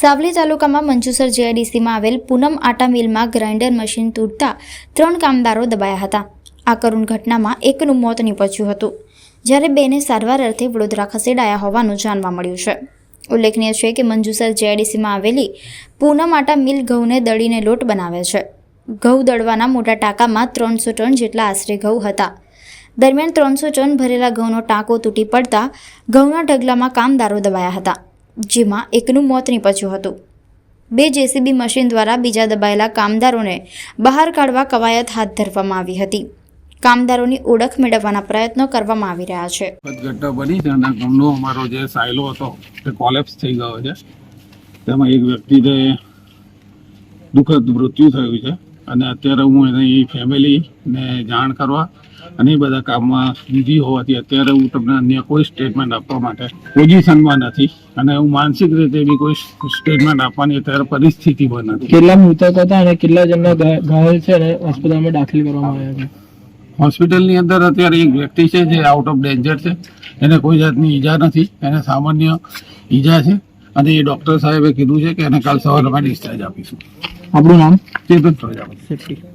સાવલી તાલુકામાં મંજુસર જીઆઈડીસીમાં આવેલ પૂનમ આટા મિલમાં ગ્રાઇન્ડર મશીન તૂટતા ત્રણ કામદારો દબાયા હતા. આ કરુણ ઘટનામાં એકનું મોત નીપજ્યું હતું. જ્યારે બેને સારવાર અર્થે વડોદરા ખસેડાયા હોવાનું જાણવા મળ્યું છે. ઉલ્લેખનીય છે કે મંજુસર જીઆઈડીસીમાં આવેલી પૂનમ આટા મિલ ઘઉંને દળીને લોટ બનાવે છે. ઘઉં દળવાના મોટા ટાંકામાં ત્રણસો ટન જેટલા આશરે ઘઉં હતા. દરમિયાન ત્રણસો ટન ભરેલા ઘઉંનો ટાંકો તૂટી પડતા ઘઉંના ઢગલામાં કામદારો દબાયા હતા, જેમાં એકનું મોત નીપજ્યું હતું. બે જેસીબી મશીન દ્વારા બીજા દબાયેલા કામદારોને બહાર કાઢવા કવાયત હાથ ધરવામાં આવી હતી. કામદારોની ઓળખ મેળવવાના પ્રયત્નો કરવામાં આવી રહ્યા છે. ઘટના બની છે અને ઘઉંનો અમારો જે સાયલો હતો તે કોલેપ્સ થઈ ગયો છે. તેમાં એક વ્યક્તિને દુઃખદ મૃત્યુ થયું છે. અને અત્યારે હું એની ફેમિલીને જાણ કરવા અને એ બધા કામમાં બીજી હોવાથી અત્યારે હું તમને અન્ય કોઈ સ્ટેટમેન્ટ આપવા માટે પોઝિશનમાં નથી. અને હું માનસિક રીતે બી કોઈ સ્ટેટમેન્ટ આપવાની અત્યારે પરિસ્થિતિ નથી. કેટલા મૃતક હતા અને કેટલા જણના ઘાયલ છે અને હોસ્પિટલમાં દાખલ કરવામાં આવ્યા છે? હોસ્પિટલની અંદર અત્યારે એક વ્યક્તિ છે જે આઉટ ઓફ ડેન્જર છે. એને કોઈ જાતની ઈજા નથી. એને સામાન્ય ઈજા છે. અને એ ડૉક્ટર સાહેબે કીધું છે કે એને કાલ સવારમાં ડિસ્ચાર્જ આપીશું. આપણું નામ? চেতন চলে যাবে